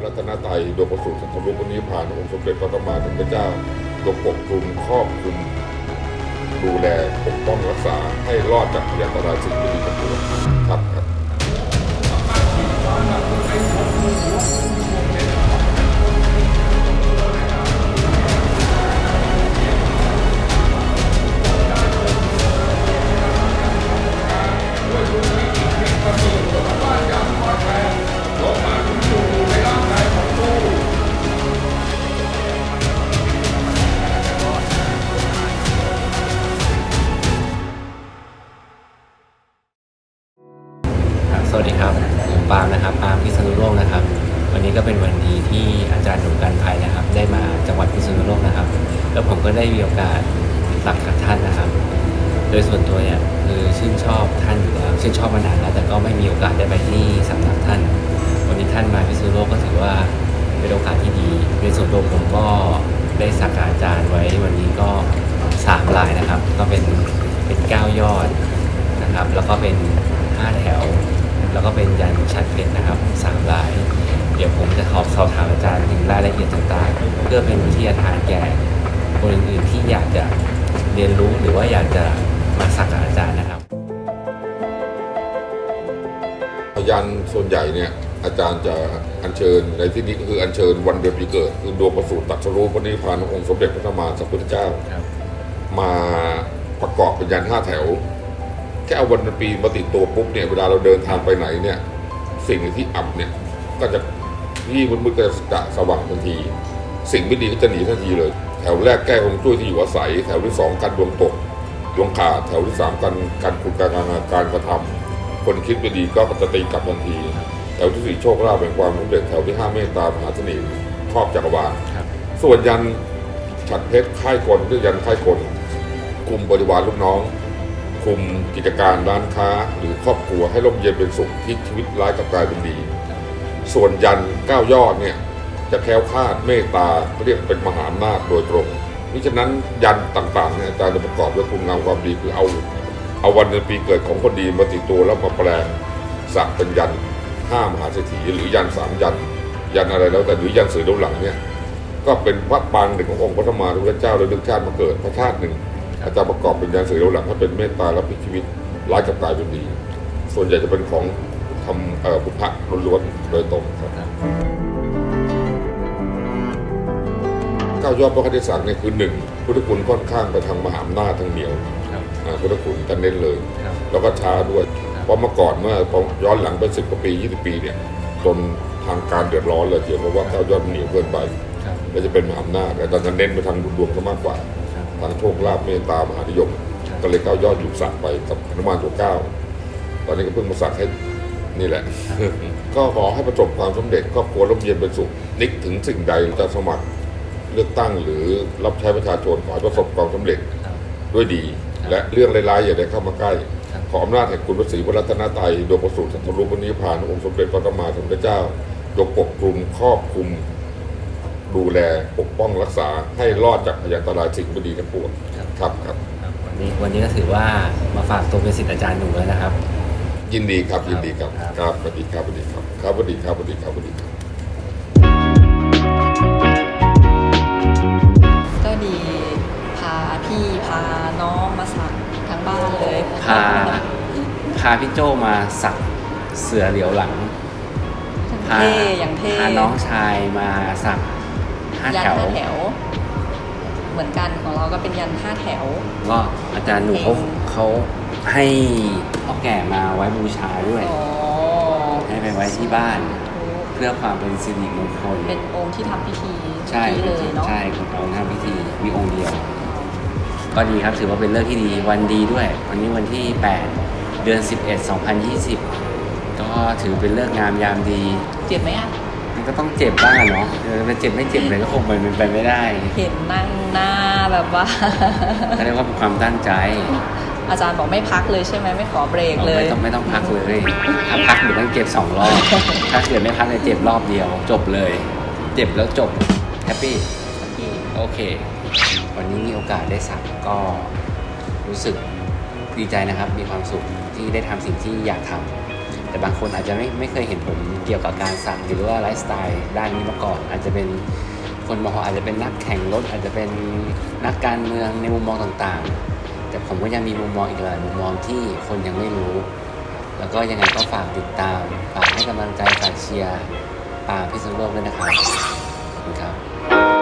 ระรัตนตรัยโดยประสูติสัตว์รูกนิพพานองค์สมเด็จพระสัมมาสัมพุทธเจ้าจงปกคลุมครอบคลุมดูแลปกป้องรักษาให้รอดจากพยานตรายสิ่งไม่ดีทั้งปวงครับ สวัสดีครับผมปาล์มนะครับปาล์มพิษณุโลกนะครับ วันนี้ก็เป็นวันดีที่อาจารย์หนูกันภัยนะครับ ได้มาจังหวัดพิษณุโลกนะครับ แล้วผมก็ได้มีโอกาสสักกับท่านนะครับ โดยส่วนตัวเนี่ยคือชื่นชอบท่านอยู่แล้วชื่นชอบมานานแล้วแต่ก็ไม่มีโอกาสได้ไปที่สำนักท่าน วันนี้ท่านมาพิษณุโลกก็ถือว่าเป็นโอกาสที่ดีในส่วนตัวผมก็ได้สักกับอาจารย์ไว้วันนี้ก็สามลายนะครับ ก็เป็นเป็นเก้ายอดนะครับ แล้วก็เป็นห้าแถว แล้วก็เป็นยันชัดเพชรนะครับสามลาย เดี๋ยวผมจะขอสอบถามอาจารย์ถึงรายละเอียดต่างๆ เพื่อเป็นวิทยาทานแก่คนอื่นๆที่อยากจะเรียนรู้หรือว่าอยากจะมาสักกับอาจารย์นะครับพยานส่วนใหญ่เนี่ยอาจารย์จะอัญเชิญในที่นี้ก็คืออัญเชิญวันเดือนปีเกิดคือดวงประสูติตรัสรู้พระนิพพานขององค์สมเด็จพระสัมมาสัมพุทธเจ้าครับมาประกอบเป็นยันห้าแถวแค่เอาวันปีมาติดตัวปุ๊บเนี่ยเวลาเราเดินทางไปไหนเนี่ย สิ่งที่อับเนี่ยก็จะที่มืดๆก็จะสว่างทันที สิ่งไม่ดีก็จะหนีทันทีเลย แถวแรกแก้คงช่วยที่อยู่อาศัย แถวที่สองกันดวงตกดวงขาดแถวที่สามกันการขุดการงานการกระทำคนคิดไม่ดีก็จะตีกลับทันที แถวที่สี่โชคลาภแห่งความสำเร็จแถวที่ห้าเมตตามหาเสน่ห์ครอบจักรวาลครับส่วนยันฉัดเพชรค่ายกลเรียกยันค่ายกลคุมบริวารลูกน้อง คุมกิจการร้านค้าหรือครอบครัวให้ร่มเย็นเป็นสุขพลิกชีวิตร้ายกับกลายเป็นดี ส่วนยันเก้ายอดเนี่ยจะแคล้วคลาดเมตตาเรียกเป็นมหาอำนาจโดยตรงมิฉะนั้นยันต่างๆเนี่ยอาจารย์จะประกอบด้วยคุณงามความดีคือเอา เอาวันเดือนปีเกิดของคนดีมาติดตัวแล้วมาแปลงสักเป็นยันห้ามหาเศรษฐีหรือยันสามยัน ยันอะไรแล้วแต่หรือยันเสือดาหลังเนี่ยก็เป็นพระปางหนึ่งขององค์พระธรรมารุทธเจ้าโดยดึกชาติมาเกิดพระชาติหนึ่ง อาจารย์ประกอบเป็นยันเสือดาวหลังให้เป็นเมตตาและพลิกชีวิตร้ายกับกลายเป็นดี ส่วนใหญ่จะเป็นของทำเอ่อพุทธะล้วนๆโดยตรงครับก้าวยอดพระคติศักดิ์เนี่ยคือหนึ่งพุทธคุณค่อนข้างไปทางมหาอำนาจทางเหนียวครับอ่าพุทธคุณจะเน้นเลยครับแล้วก็ช้าด้วย เพราะเมื่อก่อนเมื่อพอย้อนหลังไปสิบกว่าปียี่สิบปีเนี่ยจนทางการเดือดร้อนเลยเกี่ยวกับว่าก้าวยอดเหนียวเกินไปครับแล้วจะเป็นมหาอำนาจแต่ตอนนั้นเน้นไปทางดวงซะมากกว่าครับ ทางโชคลาภเมตตามหานิยมครับก็เลยก้าวยอดอยู่สักไปกับหนุมานตัวเก้าตอนนี้ก็เพิ่งมาสักให้นี่แหละ ก็ขอให้ประสบความสำเร็จครอบครัวร่มเย็นเป็นสุขนึกถึงสิ่งใดจะสมัครเลือกตั้งหรือรับใช้ประชาชนขอให้ประสบความสำเร็จครับด้วยดีครับและเรื่องร้ายๆอย่าได้เข้ามาใกล้ครับขออำนาจแห่งคุณพระศรีพระรัตนตรัยโดยประสูติสัตว์รูปนิพพานองค์สมเด็จพระสัมมาสัมพุทธเจ้าจงปกคลุมครอบคลุม ดูแลปกป้องรักษาให้รอดจากพยานตรายสิ่งไม่ดีทั้งปวงครับ ครับครับ ครับวันนี้วันนี้ก็ถือว่ามาฝากตัวเป็นศิษย์อาจารย์หนูแล้วนะครับ ยินดีครับยินดีครับครับครับสวัสดีครับสวัสดีครับครับสวัสดีครับสวัสดีครับสวัสดีครับ ก็ดีพาพี่พาน้องมาสักทั้งบ้านเลยพา พาพี่โจมาสักเสือเหลียวหลังพาเท่อย่างเท่ พาน้องชายมาสัก ห้ายันแถวห้าแถว เหมือนกันของเราก็เป็นยันห้าแถว ก็อาจารย์หนูเขาเองเขาให้เอาแก่มาไว้บูชาด้วยอ๋อให้ไปไว้ที่บ้าน เพื่อความเป็นสิริมงคล เป็นองค์ที่ทำพิธีใช่นี้เลยเนาะใช่คุณองค์ทำพิธีมีองค์เดียว ก็ดีครับถือว่าเป็นเรื่องที่ดีวันดีด้วย วันนี้วันที่ 8 เดือน 11 2020 ก็ถือเป็นเรื่องงามยามดี เจ็บไหมอะมัน ก็ต้องเจ็บบ้างอะเนาะเออมันเจ็บไม่เจ็บเลยก็คงเป็นไปไม่ได้เห็นนั่งหน้าแบบว่า ก็เรียกว่าเป็นความตั้งใจอาจารย์บอกไม่พักเลยใช่ไหมไม่ขอเบรกเลย ไม่ต้องไม่ต้องพักเลยถ้าพักเดี๋ยวต้องเจ็บสองรอบถ้าเกิดไม่พักเลยเจ็บรอบเดียว จบเลย เจ็บแล้วจบแฮปปี้โอเค วันนี้มีโอกาสได้สักก็รู้สึกดีใจนะครับ มีความสุขที่ได้ทำสิ่งที่อยากทำ แต่บางคนอาจจะไม่ไม่เคยเห็นผมเกี่ยวกับการสักหรือว่าไลฟ์สไตล์ด้านนี้มาก่อน อาจจะเป็นคนมองอาจจะเป็นนักแข่งรถอาจจะเป็นนักการเมืองในมุมมองต่างๆ แต่ผมก็ยังมีมุมมองอีกหลายมุมมองที่คนยังไม่รู้ แล้วก็ยังไงก็ฝากติดตาม ฝากให้กำลังใจฝากเชียร์ปาพิษณุโลกด้วยนะครับขอบคุณครับ